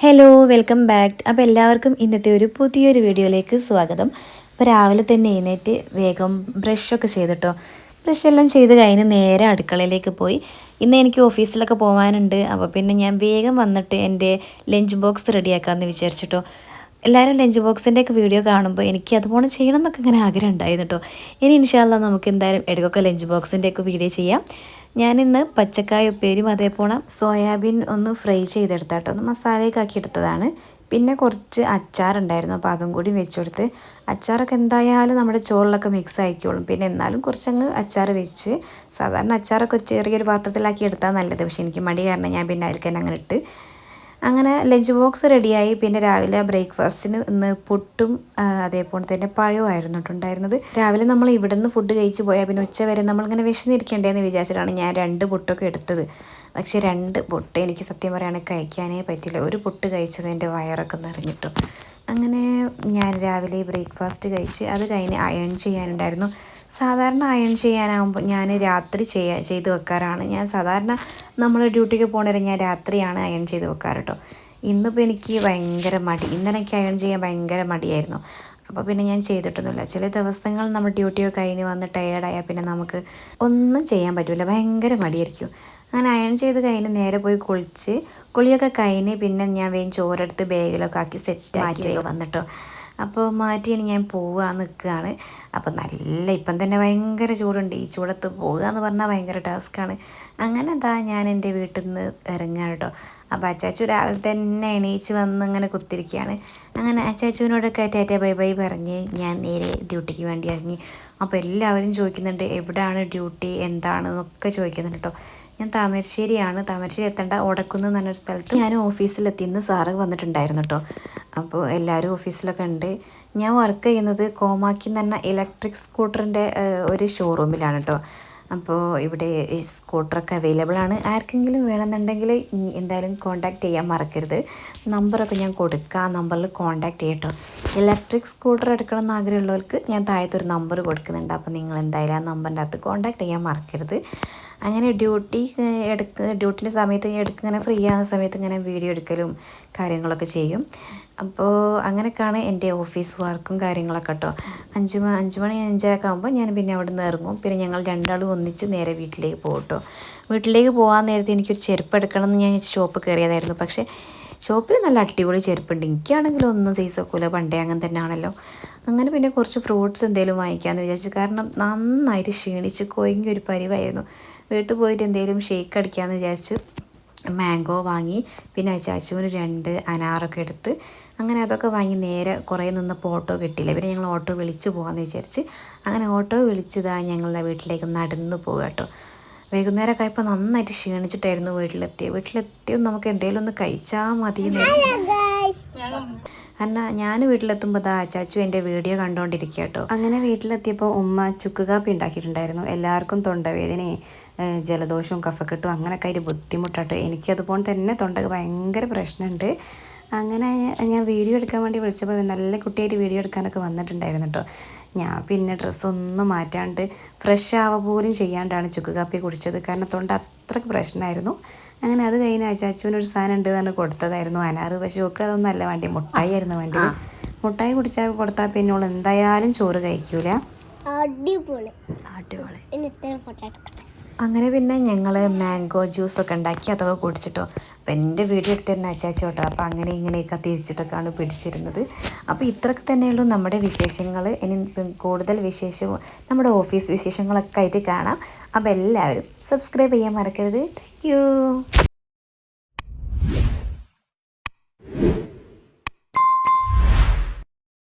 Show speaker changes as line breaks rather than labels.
Hello welcome back അപ്പോൾ എല്ലാവർക്കും ഇന്നത്തെ ഒരു പുതിയൊരു വീഡിയോയിലേക്ക് സ്വാഗതം. അപ്പോൾ രാവിലെ തന്നെ എഴുന്നേറ്റ് വേഗം ബ്രഷൊക്കെ ചെയ്തിട്ടോ. ബ്രഷെല്ലാം ചെയ്ത് കഴിഞ്ഞ് നേരെ അടുക്കളയിലേക്ക് പോയി. ഇന്ന് എനിക്ക് ഓഫീസിലൊക്കെ പോകാനുണ്ട് അപ്പോൾ പിന്നെ ഞാൻ വേഗം വന്നിട്ട് എന്റെ ലഞ്ച് ബോക്സ് റെഡിയാക്കാമെന്ന് വിചാരിച്ചിട്ടോ. എല്ലാവരും ലഞ്ച് ബോക്സിന്റെ ഒക്കെ വീഡിയോ കാണുമ്പോൾ എനിക്ക് അതുപോലെ ചെയ്യണം എന്നൊക്കെ ഇങ്ങനെ ആഗ്രഹം ഉണ്ടായിരുന്നു കേട്ടോ ഇനി ഇൻഷാല്ല നമുക്ക് എന്തായാലും ഇടയ്ക്കൊക്കെ ലഞ്ച് ബോക്സിന്റെ ഒക്കെ വീഡിയോ ചെയ്യാം. ഞാനിന്ന് പച്ചക്കായ ഉപ്പേരും അതേപോലെ സോയാബീൻ ഒന്ന് ഫ്രൈ ചെയ്തെടുത്താട്ടോ. ഒന്ന് മസാലയൊക്കെ ആക്കി എടുത്തതാണ് പിന്നെ കുറച്ച് അച്ചാറുണ്ടായിരുന്നു. അപ്പോൾ അതും കൂടി വെച്ച് കൊടുത്ത് അച്ചാറൊക്കെ എന്തായാലും നമ്മുടെ ചോറിലൊക്കെ മിക്സ് ആയിക്കോളും. പിന്നെ എന്നാലും കുറച്ചങ്ങ് അച്ചാർ വെച്ച് സാധാരണ അച്ചാറൊക്കെ ചെറിയൊരു പാത്രത്തിലാക്കി എടുത്താൽ നല്ലത്. പക്ഷേ എനിക്ക് മടി കാരണം ഞാൻ പിന്നെ അതിൽ തന്നെ അങ്ങനെ ഇട്ട് അങ്ങനെ ലഞ്ച് ബോക്സ് റെഡിയായി. പിന്നെ രാവിലെ ബ്രേക്ക്ഫാസ്റ്റിന് ഇന്ന് പുട്ടും അതേപോലെ തന്നെ പഴമായിരുന്നു ഉണ്ടായിരുന്നത്. രാവിലെ നമ്മൾ ഇവിടെ നിന്ന് ഫുഡ് കഴിച്ച് പോയാൽ പിന്നെ ഉച്ച വരെ നമ്മളിങ്ങനെ വിശന്നിരിക്കേണ്ടതെന്ന് വിചാരിച്ചിട്ടാണ് ഞാൻ രണ്ട് പുട്ടൊക്കെ എടുത്തത്. പക്ഷേ രണ്ട് പുട്ട് എനിക്ക് സത്യം പറയുകയാണെങ്കിൽ കഴിക്കാനേ പറ്റില്ല. ഒരു പുട്ട് കഴിച്ചത് എന്റെ വയറൊക്കെ നിറഞ്ഞിട്ടു. അങ്ങനെ ഞാൻ രാവിലെ ബ്രേക്ക്ഫാസ്റ്റ് കഴിച്ച് അത് കഴിഞ്ഞ് അയൺ ചെയ്യാനുണ്ടായിരുന്നു. സാധാരണ അയൺ ചെയ്യാനാകുമ്പോൾ ഞാൻ രാത്രി ചെയ്യാ ചെയ്ത് വെക്കാറാണ്. ഞാൻ സാധാരണ നമ്മൾ ഡ്യൂട്ടിക്ക് പോകണവരെ ഞാൻ രാത്രിയാണ് അയൺ ചെയ്ത് വെക്കാറ് കേട്ടോ ഇന്നിപ്പോൾ എനിക്ക് ഭയങ്കര മടി. ഇന്നലെ എനിക്ക് അയൺ ചെയ്യാൻ ഭയങ്കര മടിയായിരുന്നു. അപ്പോൾ പിന്നെ ഞാൻ ചെയ്തിട്ടൊന്നുമില്ല. ചില ദിവസങ്ങൾ നമ്മൾ ഡ്യൂട്ടിയൊക്കെ കഴിഞ്ഞ് വന്ന് ടയേർഡായാൽ പിന്നെ നമുക്ക് ഒന്നും ചെയ്യാൻ പറ്റില്ല ഭയങ്കര മടിയായിരിക്കും. അങ്ങനെ അയൺ ചെയ്ത് കഴിഞ്ഞ് നേരെ പോയി കുളിച്ച് കുളിയൊക്കെ കഴിഞ്ഞ് പിന്നെ ഞാൻ വേഗം ചോറെടുത്ത് ബാഗിലൊക്കെ ആക്കി സെറ്റ് ആക്കി വന്നിട്ടോ. അപ്പോൾ മാറ്റി ഇനി ഞാൻ പോവുക നിൽക്കുകയാണ്. അപ്പോൾ നല്ല ഇപ്പം തന്നെ ഭയങ്കര ചൂടുണ്ട്. ഈ ചൂടത്ത് പോവുക എന്ന് പറഞ്ഞാൽ ഭയങ്കര ടാസ്ക്കാണ് അങ്ങനെ എന്താ ഞാൻ എന്റെ വീട്ടിൽ നിന്ന് ഇറങ്ങുകയാണ് കേട്ടോ അപ്പോൾ അച്ചാച്ചു രാവിലെ തന്നെ എണീച്ച് വന്ന് അങ്ങനെ കുത്തിരിക്കുകയാണ്. അങ്ങനെ അച്ചാച്ചുവിനോടൊക്കെ ടാറ്റ ബൈ ബൈ പറഞ്ഞ് ഞാൻ നേരെ ഡ്യൂട്ടിക്ക് വേണ്ടി ഇറങ്ങി. അപ്പോൾ എല്ലാവരും ചോദിക്കുന്നുണ്ട് എവിടെയാണ് ഡ്യൂട്ടി? എന്താണെന്നൊക്കെ ചോദിക്കുന്നുണ്ട് കേട്ടോ ഞാൻ താമരശ്ശേരിയാണ്. താമരശ്ശേരി എത്തേണ്ട ഓടക്കുന്ന് എന്ന് പറഞ്ഞൊരു സ്ഥലത്ത് ഞാൻ ഓഫീസിലെത്തിയെന്ന് സാറ് വന്നിട്ടുണ്ടായിരുന്നു കേട്ടോ അപ്പോൾ എല്ലാവരും ഓഫീസിലൊക്കെ ഉണ്ട്. ഞാൻ വർക്ക് ചെയ്യുന്നത് കോമാക്കി എന്ന് പറഞ്ഞ ഇലക്ട്രിക് സ്കൂട്ടറിന്റെ ഒരു ഷോറൂമിലാണ് കേട്ടോ അപ്പോൾ ഇവിടെ സ്കൂട്ടറൊക്കെ അവൈലബിൾ ആണ്. ആർക്കെങ്കിലും വേണമെന്നുണ്ടെങ്കിൽ എന്തായാലും കോൺടാക്റ്റ് ചെയ്യാൻ മറക്കരുത്. നമ്പറൊക്കെ ഞാൻ കൊടുക്കുക ആ നമ്പറിൽ കോൺടാക്റ്റ് ചെയ്യട്ടോ. ഇലക്ട്രിക് സ്കൂട്ടർ എടുക്കണം എന്ന് ആഗ്രഹമുള്ളവർക്ക് ഞാൻ താഴത്തൊരു നമ്പർ കൊടുക്കുന്നുണ്ട്. അപ്പോൾ നിങ്ങൾ എന്തായാലും ആ നമ്പറിന്റെ അകത്ത് കോൺടാക്ട് ചെയ്യാൻ മറക്കരുത്. അങ്ങനെ ഡ്യൂട്ടി എടുക്ക ഡ്യൂട്ടിന്റെ സമയത്ത് ഞാൻ എടുക്കുന്ന ഇങ്ങനെ ഫ്രീ ആകുന്ന സമയത്ത് ഇങ്ങനെ വീഡിയോ എടുക്കലും കാര്യങ്ങളൊക്കെ ചെയ്യും. അപ്പോൾ അങ്ങനെയൊക്കെയാണ് എന്റെ ഓഫീസ് വർക്കും കാര്യങ്ങളൊക്കെ കേട്ടോ അഞ്ച് അഞ്ച് മണി അഞ്ചരക്കെ ആകുമ്പോൾ ഞാൻ പിന്നെ അവിടെ നിന്ന് ഇറങ്ങും. പിന്നെ ഞങ്ങൾ രണ്ടാളും ഒന്നിച്ച് നേരെ വീട്ടിലേക്ക് പോകും വീട്ടിലേക്ക് പോകാൻ നേരത്തെ എനിക്കൊരു ചെരുപ്പ് എടുക്കണം എന്ന് ഞാൻ ഷോപ്പ് കയറിയതായിരുന്നു. പക്ഷേ ഷോപ്പിൽ നല്ല അടിപൊളി ചെരുപ്പുണ്ട്. എനിക്കാണെങ്കിലും ഒന്നും സൈസ് ഒക്കില്ല പണ്ടേ അങ്ങനെ തന്നെ ആണല്ലോ അങ്ങനെ പിന്നെ കുറച്ച് ഫ്രൂട്ട്സ് എന്തെങ്കിലും വാങ്ങിക്കാമെന്ന് വിചാരിച്ചു. കാരണം നന്നായിട്ട് ക്ഷീണിച്ച് കൊയങ്ങി ഒരു പരിവായിരുന്നു. വീട്ടിൽ പോയിട്ട് എന്തെങ്കിലും ഷേക്ക് അടിക്കാമെന്ന് വിചാരിച്ച് മാംഗോ വാങ്ങി പിന്നെ ചാച്ചുവിന് രണ്ട് അനാറൊക്കെ എടുത്ത് അങ്ങനെ അതൊക്കെ വാങ്ങി നേരെ കുറേ നിന്നപ്പോൾ ഓട്ടോ കിട്ടിയില്ല. പിന്നെ ഞങ്ങൾ ഓട്ടോ വിളിച്ച് പോകാമെന്ന് വിചാരിച്ച് അങ്ങനെ ഓട്ടോ വിളിച്ചതാണ് ഞങ്ങളുടെ വീട്ടിലേക്ക് നടന്നു പോകുക കേട്ടോ. വൈകുന്നേരമൊക്കെ ആയപ്പോൾ നന്നായിട്ട് ക്ഷീണിച്ചിട്ടായിരുന്നു വീട്ടിലെത്തിയത് വീട്ടിലെത്തിയും നമുക്ക് എന്തെങ്കിലും ഒന്ന് കഴിച്ചാൽ മതി അന്ന ഞാൻ വീട്ടിലെത്തുമ്പോൾ ദാ ചാച്ചു എന്റെ വീഡിയോ കണ്ടുകൊണ്ടിരിക്കുക കേട്ടോ അങ്ങനെ വീട്ടിലെത്തിയപ്പോൾ ഉമ്മ ചുക്ക് കാപ്പി ഉണ്ടാക്കിയിട്ടുണ്ടായിരുന്നു. എല്ലാവർക്കും തൊണ്ടവേദനയും ജലദോഷവും കഫക്കെട്ടും അങ്ങനെയൊക്കെ അതിന്റെ ബുദ്ധിമുട്ടാട്ടോ എനിക്കതുപോലെ തന്നെ തൊണ്ടക്ക് ഭയങ്കര പ്രശ്നമുണ്ട് അങ്ങനെ ഞാൻ വീഡിയോ എടുക്കാൻ വേണ്ടി വിളിച്ചപ്പോൾ നല്ല കുട്ടിയായിട്ട് വീഡിയോ എടുക്കാനൊക്കെ വന്നിട്ടുണ്ടായിരുന്നു കേട്ടോ ഞാൻ പിന്നെ ഡ്രസ്സൊന്നും മാറ്റാണ്ട് ഫ്രഷ് ആവ പോലും ചെയ്യാണ്ടാണ് ചുക്ക് കാപ്പി കുടിച്ചത്. കാരണം തൊണ്ട അത്രയ്ക്ക് പ്രശ്നമായിരുന്നു അങ്ങനെ അത് കഴിഞ്ഞ് അച്ചാച്ചുവിനൊരു സാധനം ഉണ്ട് തന്നെ കൊടുത്തതായിരുന്നു അനാറ്. പക്ഷേ ഒക്കെ അതൊന്നും അല്ല വേണ്ടി മുട്ടായി ആയിരുന്നു വേണ്ടി മുട്ടായി കുടിച്ചാൽ കൊടുത്താൽ പിന്നെ എന്തായാലും ചോറ് കഴിക്കൂല.
അടിപൊളി.
അടിപൊളി. അങ്ങനെ പിന്നെ ഞങ്ങൾ മാംഗോ ജ്യൂസൊക്കെ ഉണ്ടാക്കി അതൊക്കെ കുടിച്ചിട്ടോ. അപ്പം എന്റെ വീഡിയോ എടുത്ത് തന്നെ അച്ചാച്ചു കേട്ടോ അപ്പോൾ അങ്ങനെ ഇങ്ങനെയൊക്കെ തിരിച്ചിട്ടൊക്കെയാണ് പിടിച്ചിരുന്നത്. അപ്പോൾ ഇത്രയൊക്കെ തന്നെയുള്ളൂ നമ്മുടെ വിശേഷങ്ങൾ ഇനി കൂടുതൽ വിശേഷവും നമ്മുടെ ഓഫീസ് വിശേഷങ്ങളൊക്കെ ആയിട്ട് കാണാം. അപ്പോൾ എല്ലാവരും സബ്സ്ക്രൈബ് ചെയ്യാൻ മറക്കരുത്. താങ്ക്